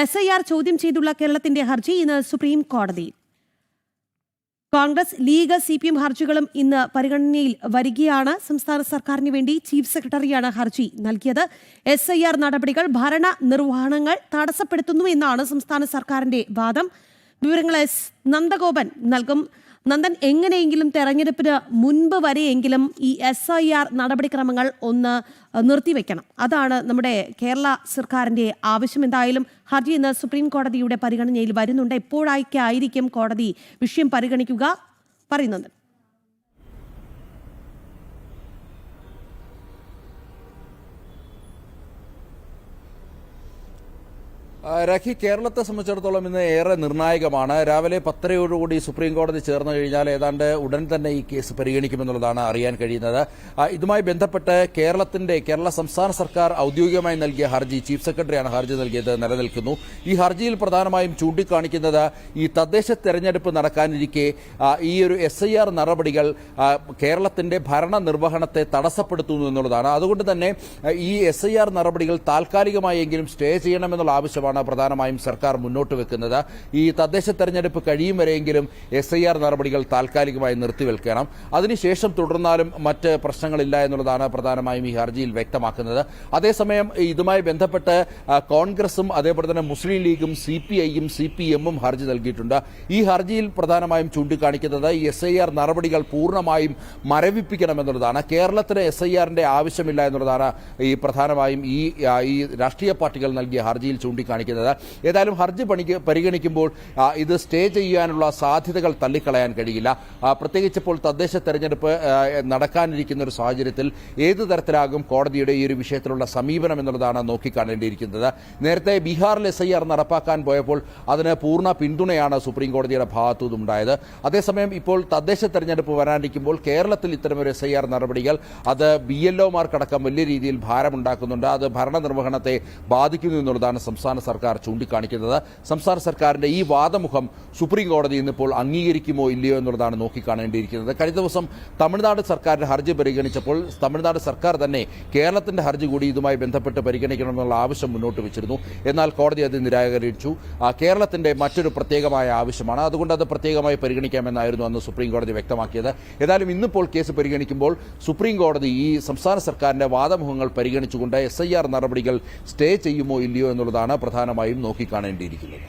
S I R ചോദ്യം ചെയ്തുള്ള കേരളത്തിന്റെ ഹർജി ഇന്ന് സുപ്രീം കോടതി. Congress League C P M ഹർജികളും ഇന്ന് പരിഗണനയിൽ വരികയാണ്. സംസ്ഥാന സർക്കാരിന് വേണ്ടി ചീഫ് സെക്രട്ടറിയാണ് ഹർജി നൽകിയത്. എസ് ഐ ആർ നടപടികൾ ഭരണ നിർവഹണങ്ങൾ തടസ്സപ്പെടുത്തുന്നു എന്നാണ് സംസ്ഥാന സർക്കാരിന്റെ വാദം. വിവരങ്ങൾ എസ്. നന്ദഗോപൻ നൽകും. നന്ദൻ എങ്ങനെയെങ്കിലും തെരഞ്ഞെടുപ്പിന് മുൻപ് വരെയെങ്കിലും ഈ എസ് ഐ ആർ നടപടിക്രമങ്ങൾ ഒന്ന് നിർത്തിവെക്കണം. അതാണ് നമ്മുടെ കേരള സർക്കാരിന്റെ ആവശ്യം. എന്തായാലും ഹർജി ഇന്ന് സുപ്രീം കോടതിയുടെ പരിഗണനയിൽ വരുന്നുണ്ട്. എപ്പോഴായിരിക്കും കോടതി വിഷയം പരിഗണിക്കുക? പറയുന്നുണ്ട് രഖി കേരളത്തെ സംബന്ധിച്ചിടത്തോളം ഇന്ന് ഏറെ നിർണായകമാണ്. രാവിലെ പത്തരയോടുകൂടി സുപ്രീം കോടതി ചേർന്ന് കഴിഞ്ഞാൽ ഏതാണ്ട് ഉടൻ തന്നെ ഈ കേസ് പരിഗണിക്കുമെന്നുള്ളതാണ് അറിയാൻ കഴിയുന്നത്. ഇതുമായി ബന്ധപ്പെട്ട് കേരളത്തിന്റെ കേരള സംസ്ഥാന സർക്കാർ ഔദ്യോഗികമായി നൽകിയ ഹർജി ചീഫ് സെക്രട്ടറിയാണ് ഹർജി നൽകിയത് നിലനിൽക്കുന്നു. ഈ ഹർജിയിൽ പ്രധാനമായും ചൂണ്ടിക്കാണിക്കുന്നത് ഈ തദ്ദേശ തെരഞ്ഞെടുപ്പ് നടക്കാനിരിക്കെ ഈ ഒരു എസ് നടപടികൾ കേരളത്തിന്റെ ഭരണ നിർവഹണത്തെ തടസ്സപ്പെടുത്തുന്നു എന്നുള്ളതാണ്. അതുകൊണ്ട് തന്നെ ഈ എസ് നടപടികൾ താൽക്കാലികമായെങ്കിലും സ്റ്റേ ചെയ്യണമെന്നുള്ള ആവശ്യമാണ് പ്രധാനമായും സർക്കാർ മുന്നോട്ട് വെക്കുന്നത്. ഈ തദ്ദേശ തെരഞ്ഞെടുപ്പ് കഴിയും വരെയെങ്കിലും എസ് ഐ ആർ നടപടികൾ താൽക്കാലികമായി നിർത്തിവെക്കണം. അതിനുശേഷം തുടർന്നാലും മറ്റ് പ്രശ്നങ്ങളില്ല എന്നുള്ളതാണ് പ്രധാനമായും ഈ ഹർജിയിൽ വ്യക്തമാക്കുന്നത്. അതേസമയം ഇതുമായി ബന്ധപ്പെട്ട് കോൺഗ്രസും അതേപോലെ തന്നെ മുസ്ലിം ലീഗും സി പി ഐയും സി പി എമ്മും ഹർജി നൽകിയിട്ടുണ്ട്. ഈ ഹർജിയിൽ പ്രധാനമായും ചൂണ്ടിക്കാണിക്കുന്നത് എസ് ഐ ആർ നടപടികൾ പൂർണമായും മരവിപ്പിക്കണമെന്നുള്ളതാണ്. കേരളത്തിന് എസ് ഐ ആറിന്റെ ആവശ്യമില്ല എന്നുള്ളതാണ് ഈ പ്രധാനമായും ഈ രാഷ്ട്രീയ പാർട്ടികൾ നൽകിയ ഹർജിയിൽ ചൂണ്ടിക്കാണിക്കുന്നത്. ഏതായാലും ഹർജി പണിക്ക് പരിഗണിക്കുമ്പോൾ ഇത് സ്റ്റേ ചെയ്യാനുള്ള സാധ്യതകൾ തള്ളിക്കളയാൻ കഴിയില്ല. പ്രത്യേകിച്ച് ഇപ്പോൾ തദ്ദേശ തെരഞ്ഞെടുപ്പ് നടക്കാനിരിക്കുന്ന ഒരു സാഹചര്യത്തിൽ ഏത് തരത്തിലാകും കോടതിയുടെ ഈ ഒരു വിഷയത്തിലുള്ള സമീപനം എന്നുള്ളതാണ് നോക്കിക്കാണേണ്ടിയിരിക്കുന്നത്. നേരത്തെ ബീഹാറിൽ എസ് ഐ ആർ നടപ്പാക്കാൻ പോയപ്പോൾ അതിന് പൂർണ പിന്തുണയാണ് സുപ്രീം കോടതിയുടെ ഭാഗത്തുനിന്നുണ്ടായത് അതേസമയം ഇപ്പോൾ തദ്ദേശ തെരഞ്ഞെടുപ്പ് വരാനിരിക്കുമ്പോൾ കേരളത്തിൽ ഇത്തരമൊരു എസ് ഐ ആർ നടപടികൾ അത് ബി എൽ ഒമാർക്കടക്കം വലിയ രീതിയിൽ ഭാരമുണ്ടാക്കുന്നുണ്ട്. അത് ഭരണനിർവഹണത്തെ ബാധിക്കുന്നു എന്നുള്ളതാണ് സംസ്ഥാന സർക്കാർ ചൂണ്ടിക്കാണിക്കുന്നത്. സംസ്ഥാന സർക്കാരിന്റെ ഈ വാദമുഖം സുപ്രീം കോടതി ഇന്നിപ്പോൾ അംഗീകരിക്കുമോ ഇല്ലയോ എന്നുള്ളതാണ് നോക്കിക്കാണേണ്ടിയിരിക്കുന്നത്. കഴിഞ്ഞ ദിവസം തമിഴ്നാട് സർക്കാരിന്റെ ഹർജി പരിഗണിച്ചപ്പോൾ തമിഴ്നാട് സർക്കാർ തന്നെ കേരളത്തിന്റെ ഹർജി കൂടി ഇതുമായി ബന്ധപ്പെട്ട് പരിഗണിക്കണമെന്നുള്ള ആവശ്യം മുന്നോട്ട് വെച്ചിരുന്നു. എന്നാൽ കോടതി അത് നിരാകരിച്ചു. കേരളത്തിന്റെ മറ്റൊരു പ്രത്യേകമായ ആവശ്യമാണ്. അതുകൊണ്ട് അത് പ്രത്യേകമായി പരിഗണിക്കാമെന്നായിരുന്നു അന്ന് സുപ്രീം കോടതി വ്യക്തമാക്കിയത്. ഏതായാലും ഇന്നിപ്പോൾ കേസ് പരിഗണിക്കുമ്പോൾ സുപ്രീം കോടതി ഈ സംസ്ഥാന സർക്കാരിന്റെ വാദമുഖങ്ങൾ പരിഗണിച്ചുകൊണ്ട് എസ് നടപടികൾ സ്റ്റേ ചെയ്യുമോ ഇല്ലയോ എന്നുള്ളതാണ് പ്രധാനമായും നോക്കിക്കാണേണ്ടിയിരിക്കുന്നത്.